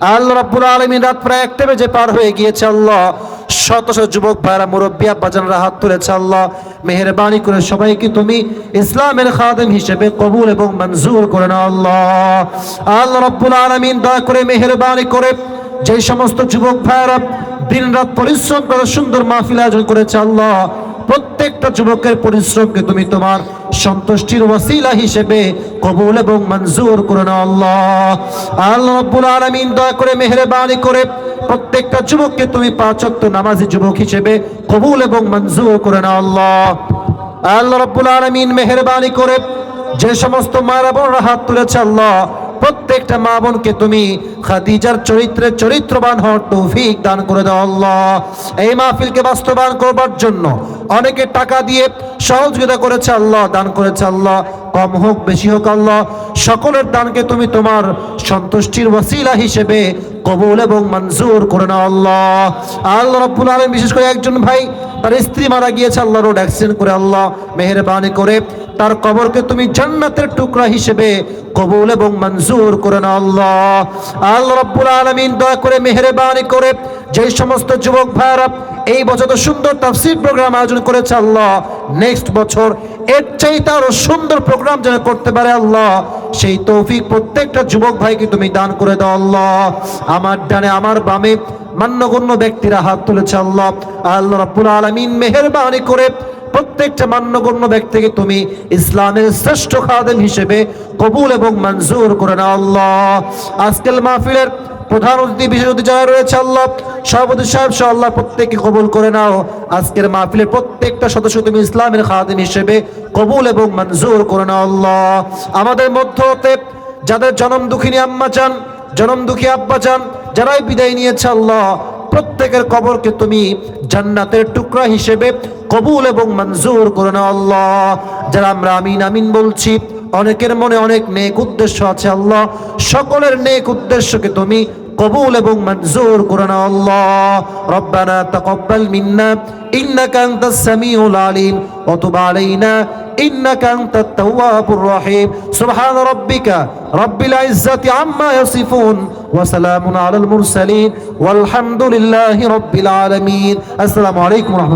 আল্লাহ রাব্বুল আলামিন রাত প্রায় একটা বেজে পার হয়ে গিয়েছে, আল্লাহ। শত শত যুবক ভাইরা মুরব্বী আব্বাজানরা হাত তুলেছে, আল্লাহ। মেহেরবানি করে সবাইকে তুমি ইসলামের খাদেম হিসেবে কবুল এবং মঞ্জুর করে নাও, আল্লাহ। আল্লাহ রাব্বুল আলামিন দয়া করে মেহেরবানি করে যে সমস্ত যুবক ভাইরা দিন রাত পরিশ্রম করে সুন্দর মাহফিল আয়োজন করেছে, আল্লাহ। প্রত্যেকটা যুবকের পরিশ্রমকে তুমি তোমার সন্তুষ্টির ওয়াসিলা হিসেবে কবুল এবং মঞ্জুর করে নাও আল্লাহ। আল্লাহ রাব্বুল আলামিন দয়া করে মেহেরবানি করে প্রত্যেকটা যুবককে তুমি পাঁচ ওয়াক্ত নামাজি যুবক হিসেবে কবুল এবং মঞ্জুর করে নাও আল্লাহ। আল্লাহ রাব্বুল আলামিন মেহেরবানি করে যে সমস্ত মায়েরা বোনরা হাত তুলেছে আল্লাহ প্রত্যেকটা মা বোনকে তুমি খাদিজার চরিত্রে চরিত্রবান হওয়ার তৌফিক দান করে দাও আল্লাহ। এই মাহফিলকে বাস্তবায়ন করবার জন্য অনেকে টাকা দিয়ে সহযোগিতা করেছে আল্লাহ, দান করেছে আল্লাহ, কম হোক, বেশি হোক আল্লাহ। সকলের দানকে তুমি তোমার সন্তুষ্টির ওয়াসিলা হিসেবে কবুল এবং মঞ্জুর করে নাও আল্লাহ। আল্লাহ রব্বুল আলম বিশেষ করে একজন ভাই তার স্ত্রী মারা গিয়েছে আল্লাহ রোড অ্যাক্সিডেন্ট করে আল্লাহ মেহরবানি করে। তার কবরকে তুমি জান্নাতের টুকরা হিসেবে কবুল এবং মঞ্জুর করে না আল্লাহ। আল্লাহ রব্বুল আলমিন দয়া করে মেহরবানি করে। যে সমস্ত যুবক ভাইরা এই বছর তো সুন্দর তাফসির প্রোগ্রাম আয়োজন করেছে আল্লাহ নেক্সট বছর এর চাইতে আরও সুন্দর প্রোগ্রাম যেন করতে পারে আল্লাহ, সেই তৌফিক প্রত্যেকটা যুবক ভাইকে তুমি দান করে দাও আল্লাহ। আমার ডানে, আমার বামে মান্যগণ্য ব্যক্তিরা হাত তুলেছে আল্লাহ। আল্লাহ রাব্বুল আলামিন মেহেরবানি করে প্রত্যেকটা মান্যগণ্য ব্যক্তিকে তুমি ইসলামের শ্রেষ্ঠ খাদেম হিসেবে কবুল এবং মঞ্জুর করে নাও আল্লাহ। আজকের মাহফিলের প্রধান অতিথি, বিশেষ অতিথি যারা রয়েছে আল্লাহ, সভাপতি সাহেব, সহ আল্লাহ প্রত্যেককে কবুল করে নাও। আজকের মাহফিলের প্রত্যেকটা সদস্য তুমি ইসলামের খাদিম হিসেবে কবুল এবং মঞ্জুর করে নাও আল্লাহ। আমাদের মধ্য হতে যাদের জনম দুঃখিনী আম্মা চান, জনম দুঃখী আব্বা চান যারাই বিদায় নিয়েছে আল্লাহ, প্রত্যেকের কবরকে তুমি জান্নাতের টুকরা হিসেবে কবুল এবং মঞ্জুর করে নাও আল্লাহ। যারা আমরা আমিন আমিন বলছি, অনেকের মনে অনেক নেক উদ্দেশ্য আছে আল্লাহ। সকলের নেক উদ্দেশ্যকে তুমি কবুল এবং মঞ্জুর করে নাও আল্লাহ রব্বানা তাকাব্বাল মিন্না ইন্নাকা আনতাস সামিউল আলিম ওয়া তুব আলাইনা إنك أنت التواب الرحيم سبحان ربك رب العزة عما يصفون وسلام على المرسلين والحمد لله رب العالمين السلام عليكم ورحمة